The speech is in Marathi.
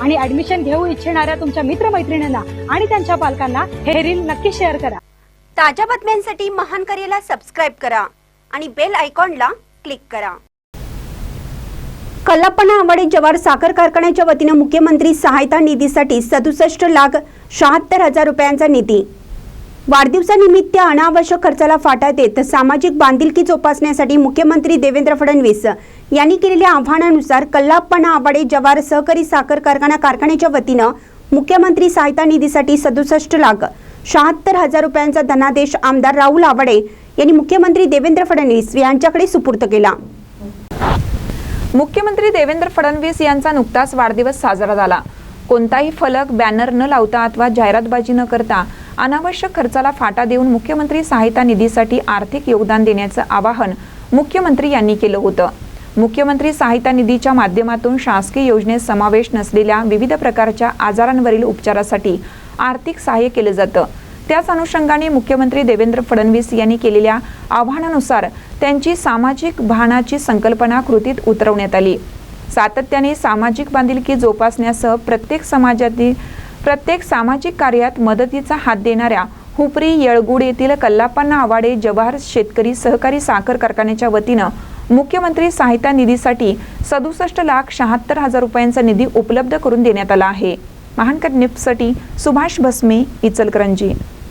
आणि ऍडमिशन घेऊ इच्छिणाऱ्या तुमच्या मित्रमैत्रिणींना आणि त्यांच्या पालकांना हे रील नक्की शेअर करा. ताज्या बातम्यांसाठी महान करेला सबस्क्राईब करा आणि बेल आयकॉनला क्लिक करा. कल्लापणा आंबाडे जवार साखर कारखान्याच्या वतीनं मुख्यमंत्री सहायता निधीसाठी सदुसष्ट लाख शहात्तर हजार रुपयांचा निधी वाढदिवसानिमित्त अनावश्यक खर्चाला फाटा देत सामाजिक बांधिलकी जोपासण्यासाठी मुख्यमंत्री देवेंद्र फडणवीस यांनी केलेल्या आव्हानानुसार कल्लापणा आवाडे जवार सहकारी साखर कारखाना कारखान्याच्या वतीनं मुख्यमंत्री सहायता निधीसाठी सदुसष्ट लाख शहात्तर हजार रुपयांचा धनादेश आमदार राहुल आवाडे यांनी मुख्यमंत्री देवेंद्र फडणवीस यांच्याकडे सुपूर्द केला. मुख्यमंत्री देवेंद्र फडणवीस यांचा नुकताच वाढदिवस साजरा झाला. कोणताही फलक बॅनर न लावता अथवा जाहिरातबाजी न करता अनावश्यक खर्चाला फाटा देऊन मुख्यमंत्री सहायता निधीसाठी आर्थिक योगदान देण्याचं आवाहन मुख्यमंत्री यांनी केलं होतं. मुख्यमंत्री सहायता निधीच्या माध्यमातून शासकीय योजनेत समावेश नसलेल्या विविध प्रकारच्या आजारांवरील उपचारासाठी आर्थिक सहाय्य केलं जातं. त्याच अनुषंगाने मुख्यमंत्री देवेंद्र फडणवीस यांनी केलेल्या आव्हानानुसार त्यांची सामाजिक भानाची संकल्पना कृतीत उतरवण्यात आली. सातत्याने सामाजिक बांधिलकी जोपासण्यासह प्रत्येक समाजातील प्रत्येक सामाजिक कार्यात मदतीचा हात देणाऱ्या हुपरी येळगुड येथील कल्लापन्ना आवाडे जवाहर शेतकरी सहकारी साखर कारखान्याच्या वतीनं मुख्यमंत्री सहायता निधीसाठी सदुसष्ट लाख शहात्तर हजार रुपयांचा निधी उपलब्ध करून देण्यात आला आहे. महानकर निफ्टसाठी सुभाष भस्मे इचलकरंजी.